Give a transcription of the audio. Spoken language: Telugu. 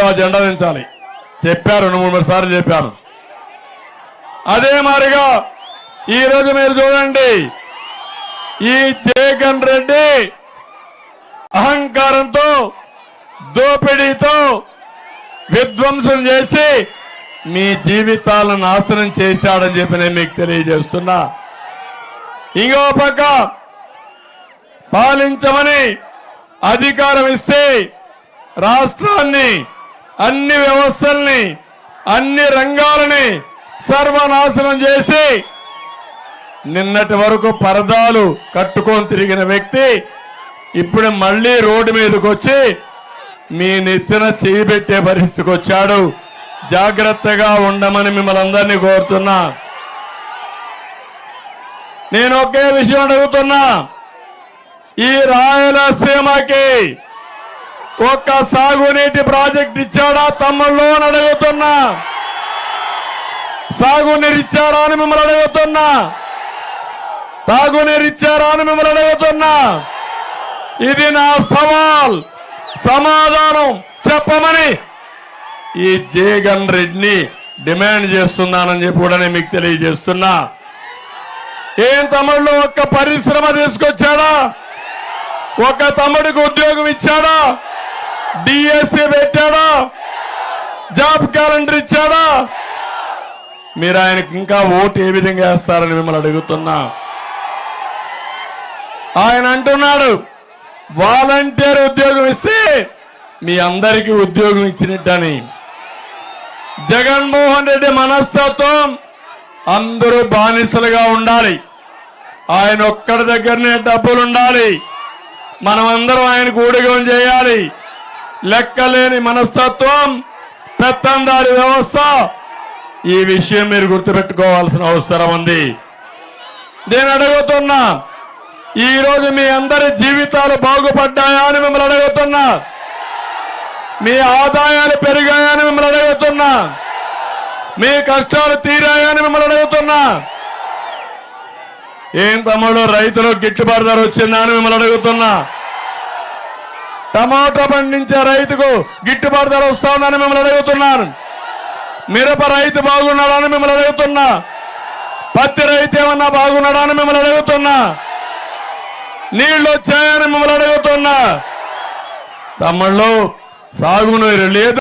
కూడా జెండా దించాలి. చెప్పారు రెండు మూడు సార్లు చెప్పాను. అదే మారిగా ఈ రోజు మీరు చూడండి ఈ జగన్ రెడ్డి అహంకారంతో దోపిడీతో విధ్వంసం చేసి మీ జీవితాలను నాశనం చేశాడని చెప్పి నేను మీకు తెలియజేస్తున్నా. ఇంకో పక్క పాలించమని అధికారం ఇస్తే రాష్ట్రాన్ని అన్ని వ్యవస్థల్ని అన్ని రంగాలని సర్వనాశనం చేసి నిన్నటి వరకు పరదాలు కట్టుకొని తిరిగిన వ్యక్తి ఇప్పుడు మళ్ళీ రోడ్డు మీదకి వచ్చి మీ నెత్తిన చేయి పెట్టే పరిస్థితికి వచ్చాడు. జాగ్రత్తగా ఉండమని మిమ్మల్ని అందరినీ కోరుతున్నా. నేను ఒకే విషయం అడుగుతున్నా. ఈ రాయలసీమకి ఒక్క సాగునీటి ప్రాజెక్ట్ ఇచ్చాడా తమ్ముళ్ళు అని అడుగుతున్నా. సాగునీరు ఇచ్చారా అని మిమ్మల్ని అడుగుతున్నా. తాగునీరు ఇచ్చారా అని మిమ్మల్ని అడుగుతున్నా. ఇది నా సవాల్ సమాధానం చెప్పమని ఈ జగన్ రెడ్డిని డిమాండ్ చేస్తున్నానని చెప్పి కూడా నేను మీకు తెలియజేస్తున్నా. ఏం తమిళ్ళో ఒక్క పరిశ్రమ తీసుకొచ్చాడా? ఒక తమ్ముడికి ఉద్యోగం ఇచ్చాడా? డిఎస్సి పెట్టాడా? జాబ్ క్యాలెండర్ ఇచ్చాడా? మీరు ఆయనకి ఇంకా ఓటు ఏ విధంగా వేస్తారని మిమ్మల్ని అడుగుతున్నా. ఆయన అంటున్నాడు వాలంటీర్ ఉద్యోగం ఇస్తే మీ అందరికీ ఉద్యోగం ఇచ్చినట్టని. జగన్మోహన్ రెడ్డి మనస్తత్వం అందరూ బానిసలుగా ఉండాలి. ఆయన ఒక్కడి దగ్గరనే డబ్బులు ఉండాలి మనమందరం ఆయనకు ఊడిగం చేయాలి. లెక్కలేని మనస్తత్వం పెత్తందారి వ్యవస్థ. ఈ విషయం మీరు గుర్తుపెట్టుకోవాల్సిన అవసరం ఉంది. నేను అడుగుతున్నా ఈరోజు మీ అందరి జీవితాలు బాగుపడ్డాయా అని మిమ్మల్ని అడుగుతున్నా. మీ ఆదాయాలు పెరిగాయని మిమ్మల్ని అడుగుతున్నా. మీ కష్టాలు తీరాయని మిమ్మల్ని అడుగుతున్నా. ఏం తమ్ముడు రైతులకు గిట్టుబాటు ధర వచ్చిందా అని మిమ్మల్ని అడుగుతున్నా. టమాటా పండించే రైతుకు గిట్టుబాటు ధర వస్తుందని మిమ్మల్ని అడుగుతున్నాను. మిరప రైతు బాగున్నాడని మిమ్మల్ని అడుగుతున్నా. పత్తి రైతు ఏమన్నా బాగున్నాడని మిమ్మల్ని అడుగుతున్నా. నీళ్ళు వచ్చాయని మిమ్మల్ని అడుగుతున్నా. తమ్ముళ్ళు సాగునీరు లేదు.